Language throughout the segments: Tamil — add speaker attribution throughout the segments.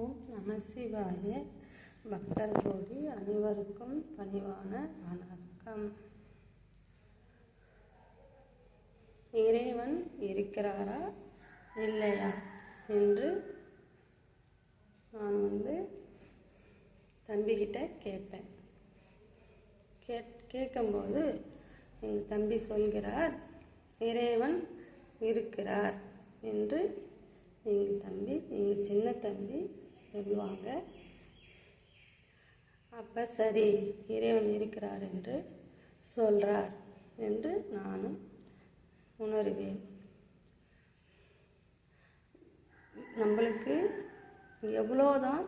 Speaker 1: ஓம் நம சிவாய. பக்தர் கோடி அனைவருக்கும் பணிவான வணக்கம். இறைவன் இருக்கிறாரா? இல்லையா? என்று நான் வந்து தம்பிக்கிட்ட கேட்பேன். கேட் கேட்கும்போது எங்கள் தம்பி சொல்கிறார் இறைவன் இருக்கிறார் என்று எங்கள் தம்பி எங்கள் சின்ன தம்பி சொல்லுவாங்க. அப்போ சரி இறைவன் இருக்கிறார் என்று சொல்கிறார் என்று நானும் உணர்வேன். நம்மளுக்கு எவ்வளோதான்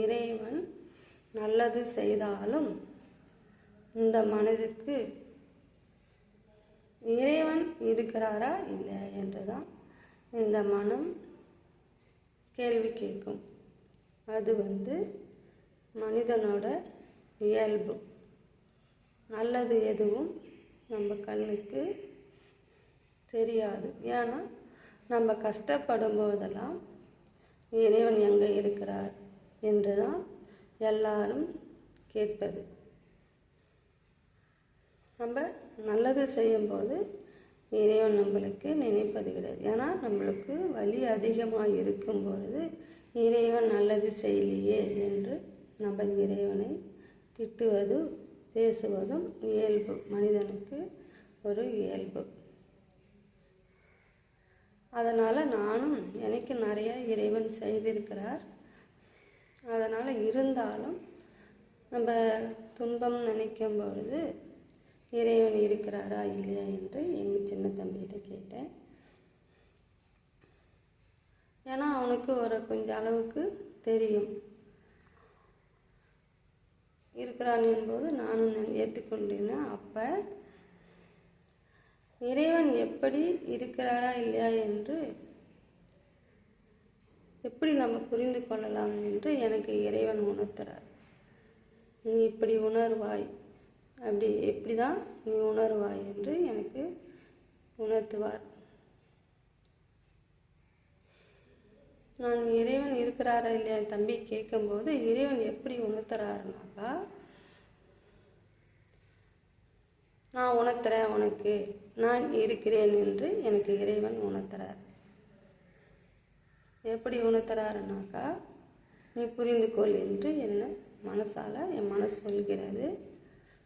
Speaker 1: இறைவன் நல்லது செய்தாலும் இந்த மனதிற்கு இறைவன் இருக்கிறாரா இல்லை என்றுதான் இந்த மனம் கேள்வி கேட்கும். அது வந்து மனிதனோட இயல்பு. நல்லது எதுவும் நம்ம கண்ணுக்கு தெரியாது. ஏன்னா நம்ம கஷ்டப்படும் போதெல்லாம் இறைவன் எங்கே இருக்கிறார் என்று தான் எல்லாரும் கேட்பது. நம்ம நல்லது செய்யும்போது இறைவன் நம்மளுக்கு நினைப்பது கிடையாது. ஏன்னா நம்மளுக்கு வலி அதிகமாக இருக்கும்பொழுது இறைவன் நல்லது செய்யலையே என்று நம்ம இறைவனை திட்டுவதும் பேசுவதும் இயல்பு. மனிதனுக்கு ஒரு இயல்பு. அதனால் நானும் எனக்கு நிறைய இறைவன் செய்திருக்கிறார். அதனால் இருந்தாலும் நம்ம துன்பம் நினைக்கும் பொழுது இறைவன் இருக்கிறாரா இல்லையா என்று எங்கள் சின்ன தம்பிகிட்ட கேட்டேன். ஏன்னா அவனுக்கு ஒரு கொஞ்சம் அளவுக்கு தெரியும். இருக்கிறான் என்பது நானும் ஏற்றுக்கொண்டேன் அப்போ இறைவன் எப்படி இருக்கிறாரா இல்லையா என்று எப்படி நம்ம புரிந்து கொள்ளலாம் என்று எனக்கு இறைவன் உணர்த்துறார். நீ இப்படி உணர்வாய் அப்படி எப்படி தான் நீ உணர்வாய் என்று எனக்கு உணர்த்துவார். நான் இறைவன் இருக்கிறாரா இல்லையா? என் தம்பி கேட்கும்போது இறைவன் எப்படி உணர்த்துறாருனாக்கா நான் உணர்த்துறேன் உனக்கு. நான் இருக்கிறேன் என்று எனக்கு இறைவன் உணர்த்துறார். எப்படி உணர்த்துறாருனாக்கா நீ புரிந்து கொள் என்று என்ன மனசால் என் மனசு சொல்கிறது.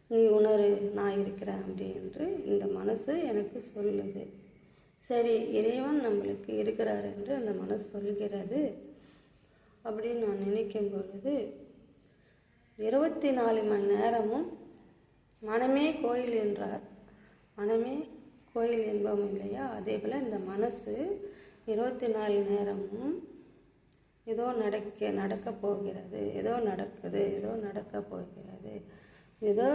Speaker 1: நீ உணரு நான் இருக்கிறேன் அப்படி என்று இந்த மனசு எனக்கு சொல்லுது. சரி இறைவன் நம்மளுக்கு இருக்கிறார் என்று அந்த மனசு சொல்கிறது. அப்படின்னு நான் நினைக்கும் பொழுது இருபத்தி நாலு மணி நேரமும் மனமே கோயில் என்றார். மனமே கோயில் என்போம் இல்லையா? அதே போல் இந்த மனசு இருபத்தி நாலு நேரமும் ஏதோ நடக்க நடக்க போகிறது ஏதோ நடக்குது ஏதோ நடக்க போகிறது ஏதோ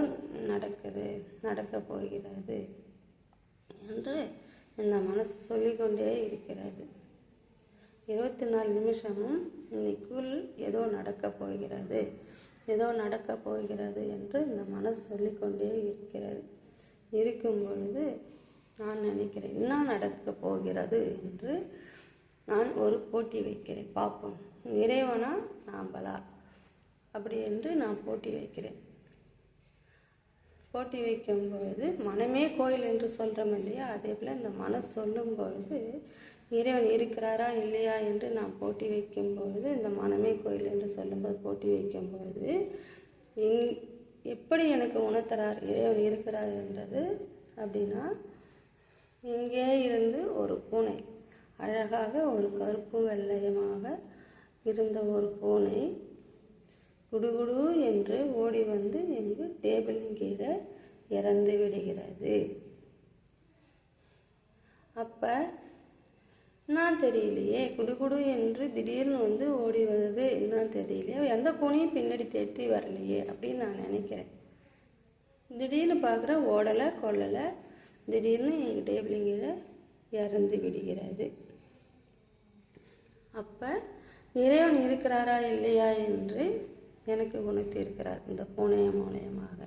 Speaker 1: நடக்குது நடக்க போகிறது என்று இந்த மனசு சொல்லிக்கொண்டே இருக்கிறது. இருபத்தி நாலு நிமிஷமும் இன்னைக்குள் ஏதோ நடக்க போகிறது ஏதோ நடக்க போகிறது என்று இந்த மனசு சொல்லிக்கொண்டே இருக்கிறது. இருக்கும் பொழுது நான் நினைக்கிறேன் என்ன நடக்க போகிறது என்று நான் ஒரு போட்டி வைக்கிறேன். பார்ப்போம். இறைவனா நாம்பலா அப்படி என்று நான் போட்டி வைக்கிறேன். போட்டி வைக்கும் பொழுது மனமே கோயில் என்று சொல்கிறோம் இல்லையா? அதே போல் இந்த மனம் சொல்லும் பொழுது இறைவன் இருக்கிறாரா இல்லையா என்று நான் போட்டி வைக்கும் பொழுது இந்த மனமே கோயில் என்று சொல்லும்போது போட்டி வைக்கும் பொழுது எங் எப்படி எனக்கு உணர்த்துறார் இறைவன் இருக்கிறார் என்றது? அப்படின்னா இங்கே இருந்து ஒரு பூனை அழகாக ஒரு கருப்பும் வெள்ளையமாக இருந்த ஒரு பூனை குடுகுடு என்று ஓடி வந்து எங்கள் டேபிளின் கீழே இறந்து விடுகிறது. அப்போ நான் தெரியலையே குடுகுடு என்று திடீர்னு வந்து ஓடி வருது என்ன தெரியலையே எந்த பூனையும் பின்னாடி தேத்தி வரலையே அப்படின்னு நான் நினைக்கிறேன். திடீர்னு பார்க்குற ஓடலை கொள்ளலை திடீர்னு எங்கள் டேபிளின் கீழே இறந்து விடுகிறது. அப்போ இறைவன் இருக்கிறாரா இல்லையா? என்று எனக்கு உணர்த்தியிருக்கிறார் இந்த பூனைய மூலயமாக.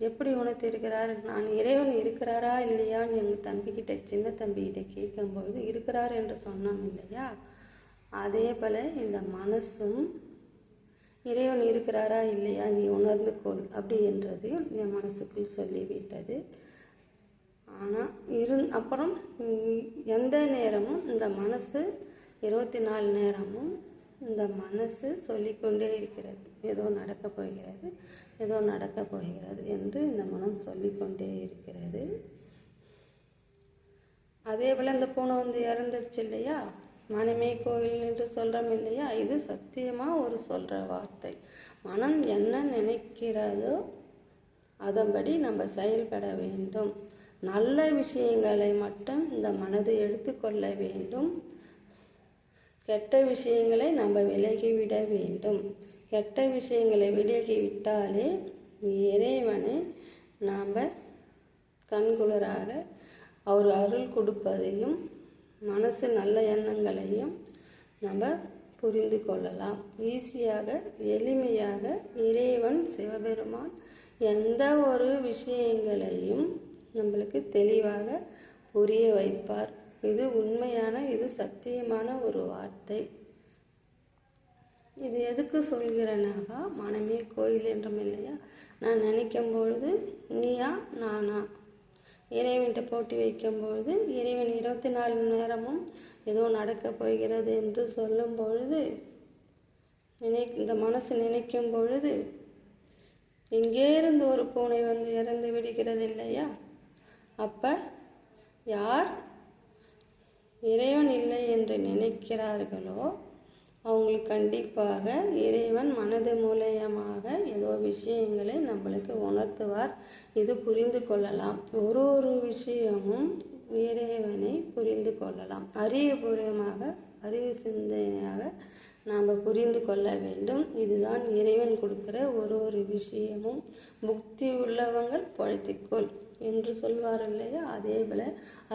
Speaker 1: எப்படி உணர்த்தியிருக்கிறார்? நான் இறைவன் இருக்கிறாரா இல்லையான்னு எங்கள் தம்பிக்கிட்ட சின்ன தம்பிக்கிட்ட கேட்கும்பொழுது இருக்கிறார் என்று சொன்னோம் இல்லையா? அதே போல் இந்த மனசும் இறைவன் இருக்கிறாரா இல்லையா நீ உணர்ந்து கொள் அப்படி என்றது என் மனசுக்குள் சொல்லிவிட்டது. ஆனால் இரு அப்புறம் எந்த நேரமும் இந்த மனசு இருபத்தி நாலு நேரமும் இந்த மனசு சொல்லிக்கொண்டே இருக்கிறது. ஏதோ நடக்கப் போகிறது ஏதோ நடக்கப் போகிறது என்று இந்த மனம் சொல்லிக்கொண்டே இருக்கிறது. அதே போல் இந்த பூனை வந்து இறந்துடுச்சு இல்லையா? மனமே கோவில் என்று சொல்கிறோம் இல்லையா? இது சத்தியமாக ஒரு சொல்கிற வார்த்தை. மனம் என்ன நினைக்கிறதோ அதன்படி நம்ம செயல்பட வேண்டும். நல்ல விஷயங்களை மட்டும் இந்த மனது எடுத்துக்கொள்ள வேண்டும். கெட்ட விஷயங்களை நம்ம விலகிவிட வேண்டும். கெட்ட விஷயங்களை விலகிவிட்டாலே இறைவனை நாம் கண்குளராக அவர் அருள் கொடுப்பதையும் மனசு நல்ல எண்ணங்களையும் நம்ம புரிந்து கொள்ளலாம். ஈஸியாக எளிமையாக இறைவன் சிவபெருமான் எந்த ஒரு விஷயங்களையும் நம்மளுக்கு தெளிவாக புரிய வைப்பார். இது உண்மையான இது சத்தியமான ஒரு வார்த்தை. இது எதுக்கு சொல்கிறேனாக்கா மனமே கோயில் என்றும் இல்லையா? நான் நினைக்கும் பொழுது நீயா நானா? இறைவன்கிட்ட போட்டி வைக்கும் பொழுது இறைவன் இருபத்தி நாலு மணி நேரமும் ஏதோ நடக்கப் போகிறது என்று சொல்லும் பொழுது நினை இந்த மனசு நினைக்கும் பொழுது எங்கே இருந்து ஒரு பூனை வந்து இறந்து விடுகிறது இல்லையா? அப்போ யார் இறைவன் இல்லை என்று நினைக்கிறார்களோ அவங்களுக்கு கண்டிப்பாக இறைவன் மனது மூலயமாக ஏதோ விஷயங்களை நம்மளுக்கு உணர்த்துவார். இது புரிந்து கொள்ளலாம். ஒரு ஒரு விஷயமும் இறைவனை புரிந்து கொள்ளலாம். அறிவுபூர்வமாக அறிவு சிந்தனையாக நாம் புரிந்து கொள்ள வேண்டும். இதுதான் இறைவன் கொடுக்குற ஒரு ஒரு விஷயமும். புக்தி உள்ளவங்கள் பழத்திக்கொள் என்று சொல்வார் இல்லையா? அதே போல்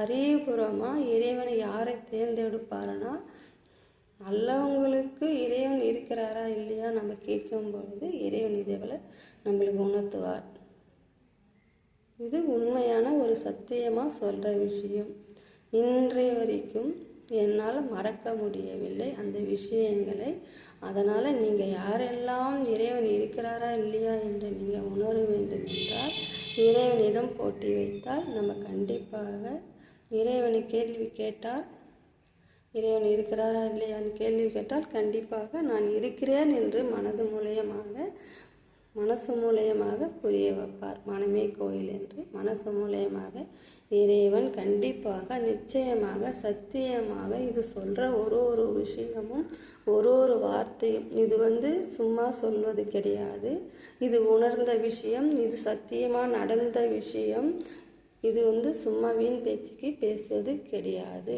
Speaker 1: அறிவுபூர்வமாக இறைவனை யாரை தேர்ந்தெடுப்பாருன்னா நல்லவங்களுக்கு இறைவன் இருக்கிறாரா இல்லையா நம்ம கேட்கும் பொழுது இறைவன் இதே போல் நம்மளுக்கு உணர்த்துவார். இது உண்மையான ஒரு சத்தியமாக சொல்கிற விஷயம். இன்றைய வரைக்கும் என்னால் மறக்க முடியவில்லை அந்த விஷயங்களை அதனால் நீங்கள் யாரெல்லாம் இறைவன் இருக்கிறாரா இல்லையா என்று நீங்கள் உணர வேண்டும் என்றால் இறைவனிடம் போட்டி வைத்தால் நம்ம கண்டிப்பாக இறைவனை கேள்வி கேட்டால் இறைவன் இருக்கிறாரா இல்லையான்னு கேள்வி கேட்டால் கண்டிப்பாக நான் இருக்கிறேன் என்று மனது மூலியமாக மனசு மூலியமாக புரிய வைப்பார். மனமே கோயில் என்று மனசு மூலியமாக இறைவன் கண்டிப்பாக நிச்சயமாக சத்தியமாக இது சொல்கிற ஒரு ஒரு விஷயமும் ஒரு ஒரு வார்த்தையும். இது வந்து சும்மா சொல்வது கிடையாது. இது உணர்ந்த விஷயம் இது சத்தியமாக நடந்த விஷயம். இது வந்து சும்மா வீண் பேச்சுக்கு பேசுவது கிடையாது.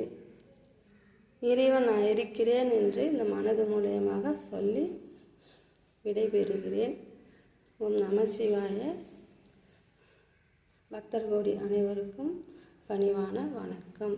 Speaker 1: இறைவன் நான் இருக்கிறேன் என்று இந்த மனது மூலியமாக சொல்லி விடைபெறுகிறேன். ஓம் நம சிவாய. பக்தர் கோடி அனைவருக்கும் பணிவான வணக்கம்.